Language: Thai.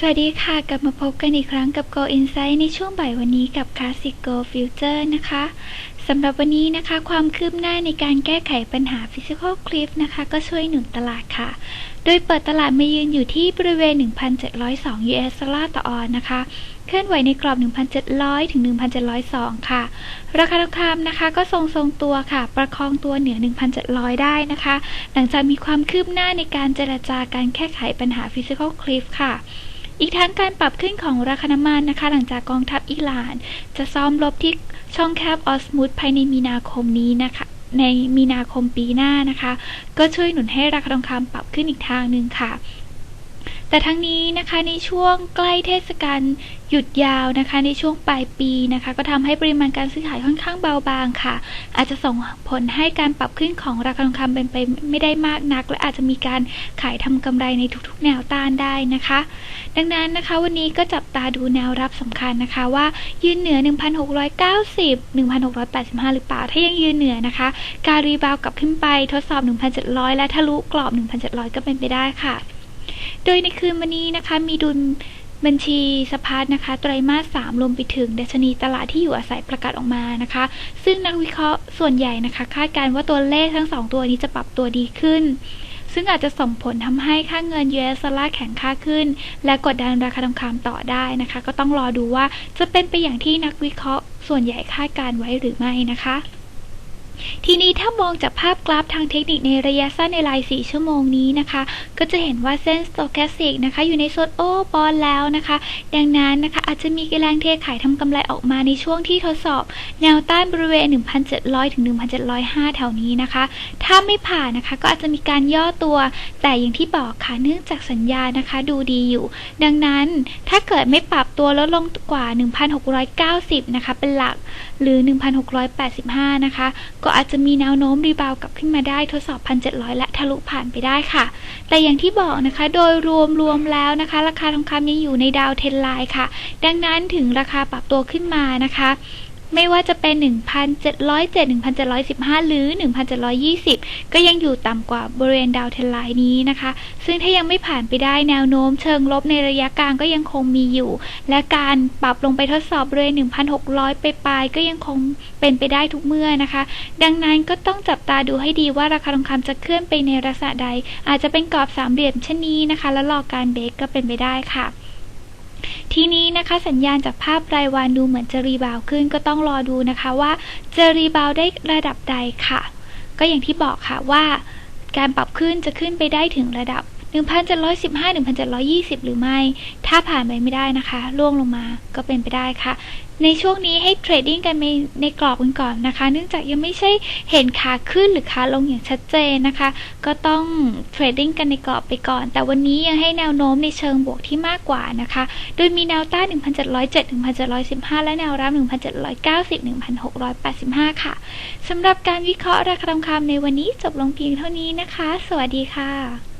สวัสดีค่ะ กลับมาพบกันอีกครั้งกับ Go Insight ในช่วงบ่ายวันนี้กับ Classic Go Future นะคะสำหรับวันนี้นะคะ ความคืบหน้าในการแก้ไขปัญหา Physical Cliff นะคะ ก็ช่วยหนุนตลาดค่ะ โดยเปิดตลาดมายืนอยู่ที่บริเวณ 1,702 US ดอลลาร์ต่อออนนะคะ เคลื่อนไหวในกรอบ 1,700 ถึง 1,702 ค่ะ ราคาทองคำนะคะ ก็ทรงทรงตัวค่ะ ประคองตัวเหนือ 1,700 ได้นะคะ หลังจากมีความคืบหน้าในการเจรจาการแก้ไขปัญหา Physical Cliff ค่ะ อีกทั้งการปรับขึ้นของราคาน้ำมันนะคะ หลังจากกองทัพอิหร่าน จะซ้อมรบที่ช่องแคบออสมุดภายในมีนาคมนี้นะคะ ในมีนาคมปีหน้านะคะ ก็ช่วยหนุนให้ราคาทองคำปรับขึ้นอีกทางหนึ่งค่ะ แต่ทั้งนี้นะคะในช่วงใกล้เทศกาลหยุดยาวนะคะ ในช่วงปลายปีนะคะ ก็ทำให้ปริมาณการซื้อขายค่อนข้างเบาบางค่ะ อาจจะส่งผลให้การปรับขึ้นของราคาทองคำเป็นไปไม่ได้มากนัก และอาจจะมีการขายทำกำไรในทุกๆ แนวต้านได้นะคะ ดังนั้นนะคะ วันนี้ก็จับตาดูแนวรับสำคัญนะคะ ว่ายืนเหนือ 1,690 1,685 หรือเปล่า ถ้ายังยืนเหนือนะคะ การรีบาวกลับขึ้นไปทดสอบ 1,700 และทะลุกรอบ 1,700 ก็เป็นไปได้ค่ะ โดยในคืนวันนี้นะคะมีดุลบัญชีสะพัดนะคะ ไตรมาส3รวมไปถึงดัชนีตลาดที่อยู่อาศัยประกาศออกมานะคะ ซึ่งนักวิเคราะห์ส่วนใหญ่นะคะ คาดการณ์ว่าตัวเลขทั้ง 2 ตัวนี้จะปรับตัวดีขึ้น ซึ่งอาจจะส่งผลทำให้ค่าเงิน US ดอลลาร์แข็งค่าขึ้น และกดดันราคาทองคำต่อได้นะคะ ก็ต้องรอดูว่าจะเป็นไปอย่างที่นักวิเคราะห์ส่วนใหญ่คาดการไว้หรือไม่นะคะ ทีนี้ถ้ามองจากภาพกราฟทางเทคนิคในระยะสั้นในราย 4 ชั่วโมงนี้นะคะ ก็จะเห็นว่าเส้น Stochastic นะคะ อยู่ในโซนโอ้บอลแล้วนะคะ ดังนั้นนะคะ อาจจะมีแรงเทขายทำกำไรออกมาในช่วงที่ทดสอบ แนวต้านบริเวณ 1,700 ถึง 1,705 แถวนี้นะคะ ถ้าไม่ผ่านนะคะ ก็อาจจะมีการย่อตัว แต่อย่างที่บอกค่ะ เนื่องจากสัญญานะคะ ดูดีอยู่ ดังนั้นถ้าเกิดไม่ปรับตัวลดลงกว่า 1,690 นะคะ เป็นหลัก หรือ 1,685 นะคะก็อาจจะมีแนวโน้มรีบาวกลับขึ้นมาได้ทดสอบ 1,700 และทะลุผ่านไปได้ค่ะ แต่อย่างที่บอกนะคะ โดยรวมรวมแล้วนะคะ ราคาทองคำยังอยู่ในดาวเทนไลน์ค่ะ ดังนั้นถึงราคาปรับตัวขึ้นมานะคะ ไม่ว่าจะเป็น 1,707 1,715 หรือ 1,720 ก็ยังอยู่ต่ำกว่าบริเวณดาวเทนไลน์นี้นะคะ ซึ่งถ้ายังไม่ผ่านไปได้แนวโน้มเชิงลบในระยะกลางก็ยังคงมีอยู่ และการปรับลงไปทดสอบบริเวณ 1,600 ไปปลายก็ยังคงเป็นไปได้ทุกเมื่อนะคะ ดังนั้นก็ต้องจับตาดูให้ดีว่าราคาทองคำจะเคลื่อนไปในลักษณะใด อาจจะเป็นกรอบสามเหลี่ยมเช่นนี้นะคะ แล้วรอการเบรกก็เป็นไปได้ค่ะ ทีนี้นะคะสัญญาณจากภาพรายวันดูเหมือนจะรีบาวขึ้นก็ต้องรอดูนะคะว่าจะรีบาวได้ระดับใดค่ะ ก็อย่างที่บอกค่ะว่า การปรับขึ้นจะขึ้นไปได้ถึงระดับ 1,715 1,720 หรือไม่ ถ้าผ่านไปไม่ได้นะคะล่วงลงมาก็เป็นไปได้ค่ะ ในช่วงนี้ให้เทรดดิ้งกันในในกรอบกันก่อนนะคะ เนื่องจากยังไม่ใช่เห็นขาขึ้นหรือขาลงอย่างชัดเจนนะคะ ก็ต้องเทรดดิ้งกันในกรอบไปก่อน แต่วันนี้ยังให้แนวโน้มในเชิงบวกที่มากกว่านะคะ โดยมีแนวต้าน1,707 1,715 และแนวรับ 1,790 1,685 ค่ะสำหรับการวิเคราะห์ราคาทองคำในวันนี้จบลงเพียงเท่านี้นะคะ สวัสดีค่ะ